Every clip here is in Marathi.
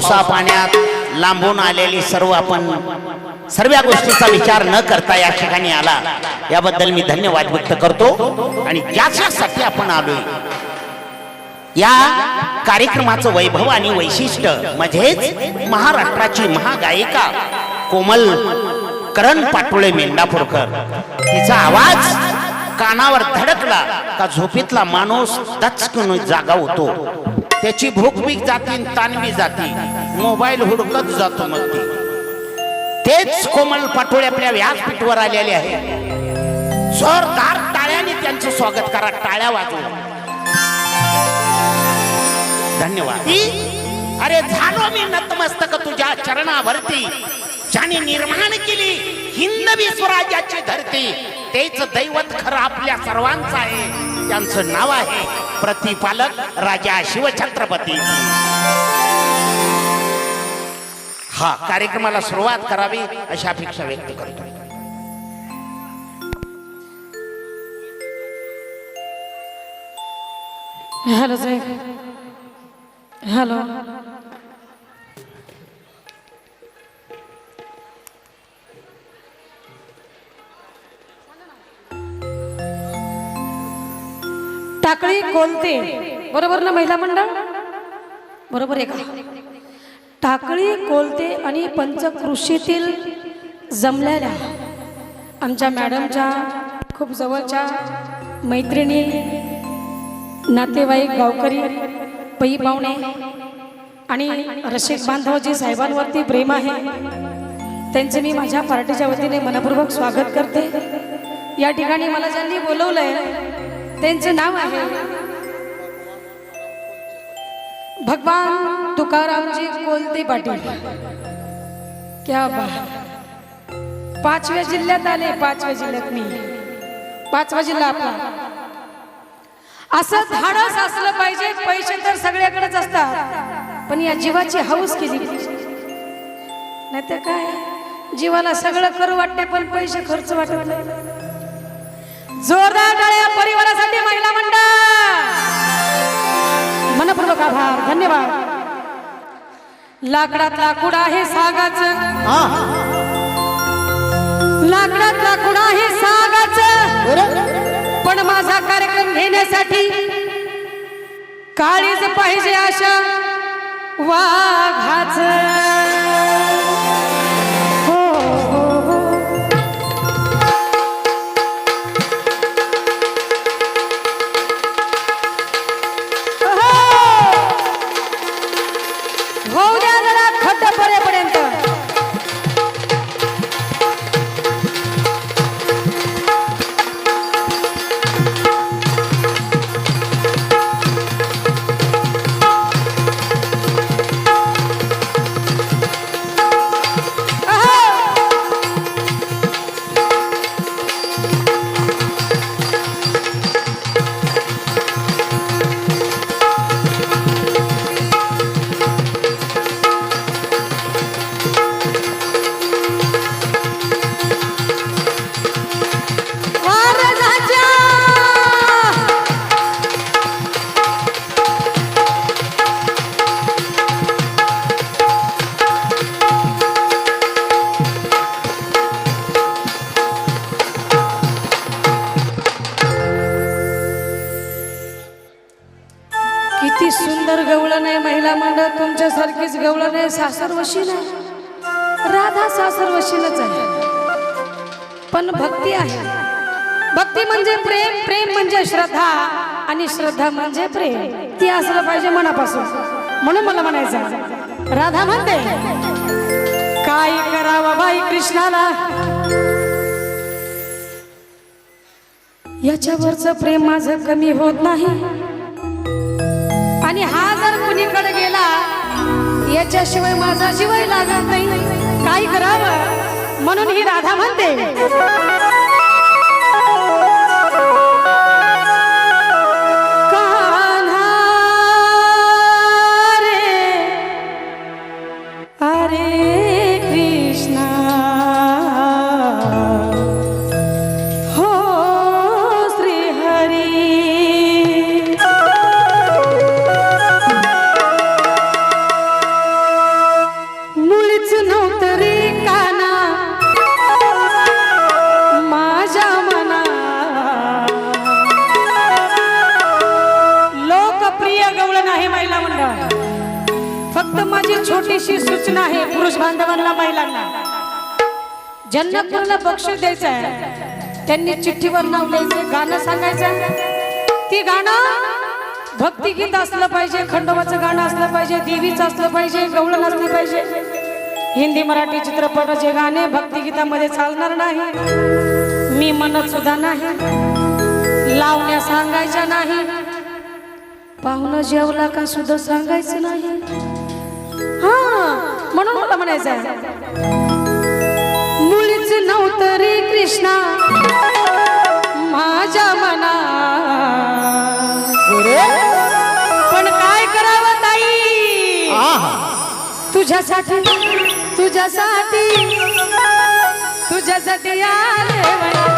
पावसा पाण्यात लांबून आलेली सर्व आपण सर्व गोष्टीचा विचार न करता या ठिकाणी आला. याबद्दल मी धन्यवाद व्यक्त करतो आणि ज्याच्यासाठी आपण आलोय. या कार्यक्रमाचं वैभव आणि वैशिष्ट्य म्हणजेच महाराष्ट्राची महागायिका कोमल करण पाटोळे मेंढापूरकर. तिचा आवाज कानावर धडकला का झोपेतला माणूस दचकून जागा होतो. त्याची भूक बीक जाती आणि ताणवी जाती. मोबाईल हुडकत जातो मग ती तेच कोमल पाटोळे आपल्या व्यासपीठवर आलेले आहे. जोरदार टाळ्याने त्यांचं स्वागत करा टाळ्या वाजवून धन्यवाद. अरे झालो मी नतमस्तक तुझ्या चरणावरती. ज्याने निर्माण केली हिंदवी स्वराज्याची धरती तेच दैवत खरं आपल्या सर्वांचं आहे. त्यांचं नाव आहे प्रतिपालक राजा शिवछत्रपती. हा कार्यक्रमाला सुरुवात करावी अशी अपेक्षा व्यक्त करतो. Hello hello. टाकळी कोलते बरोबर ना महिला मंडळ? बरोबर आहे का? टाकळी कोलते आणि पंचकृषीतील जमलेल्या आमच्या मॅडमच्या खूप जवळच्या मैत्रिणी नातेवाईक गावकरी पई पाहुणे आणि रसिक बांधव जे साहेबांवरती प्रेम आहे. त्यांचे मी माझ्या पार्टीच्या वतीने मनपूर्वक स्वागत करते. या ठिकाणी मला ज्यांनी बोलवलंय त्यांचं नाव आहे. भगवान तुकारामजी कोलते पाटील. क्या बा पाचव्या जिल्ह्यात आले पाचव्या जिल्ह्यात मी. पाचवा जिल्हा आपला. असं धाडस असलं पाहिजे पैसे तर सगळ्याकडेच असतात. पण या जीवाची हौस केली नाही तर काय? जीवाला सगळं करू वाटते पण पैसे खर्च वाटत नाही. जोरदार टाळ्या परिवारासाठी महिला मंडळ. मनपूर्वक आभार धन्यवाद. लाकडात लाकूड आहे सागाच. लाकडात लाकूड आहे सागाच. पण माझा कार्यक्रम घेण्यासाठी काळीच पाहिजे अशा वाघाच. किती सुंदर गवळण आहे महिला मंडळ तुमच्यासारखीच गवळण आहे सासर वशीन आहे. राधा सासर वशीनच आहे. पण भक्ती आहे. भक्ती म्हणजे प्रेम प्रेम म्हणजे श्रद्धा आणि श्रद्धा म्हणजे प्रेम. ती असलं पाहिजे मनापासून. म्हणून मला म्हणायचं राधा म्हणते काय करावं बाई कृष्णाला? याच्यावरच प्रेम माझं कमी होत नाही. आणि हा जर कुणीकडे गेला याच्याशिवाय माझा शिवाय लागत नाही. काय करावं? म्हणून ही राधा म्हणते. ज्यांना पूर्ण बक्षीस द्यायचं आहे त्यांनी चिठ्ठीवर नाव द्यायचं गाणं सांगायचं ती गाणं भक्तिगीत असलं पाहिजे खंडोबाचं गाणं असलं पाहिजे देवीचं असलं पाहिजे गवळण असलं पाहिजे. हिंदी मराठी चित्रपटाचे गाणे भक्तिगीतामध्ये चालणार नाही मी म्हणत सुद्धा नाही लावण्या सांगायच्या नाही पाहुणं जेवला का सुद्धा सांगायचं नाही. हा म्हणून मला म्हणायचं आहे नव्हतरी कृष्णा माझ्या मना. पण काय करावं ताई? तुझ्यासाठी तुझ्यासाठी तुझ्यासाठी आले म्हणा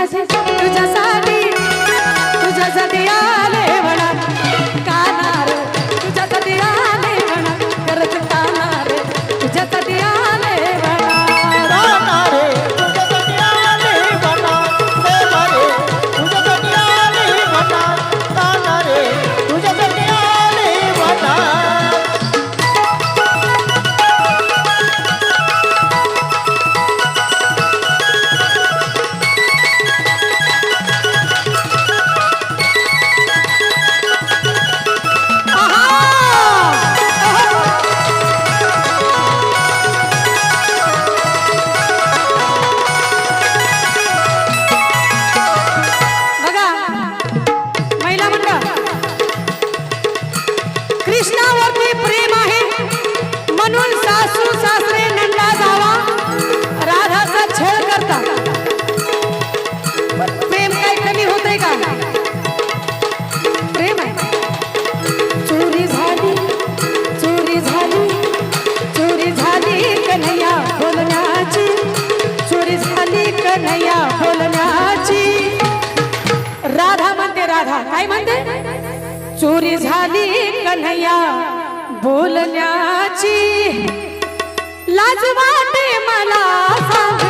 gracias. कन्हैया बोलण्याची लाज वाटे मला सांग.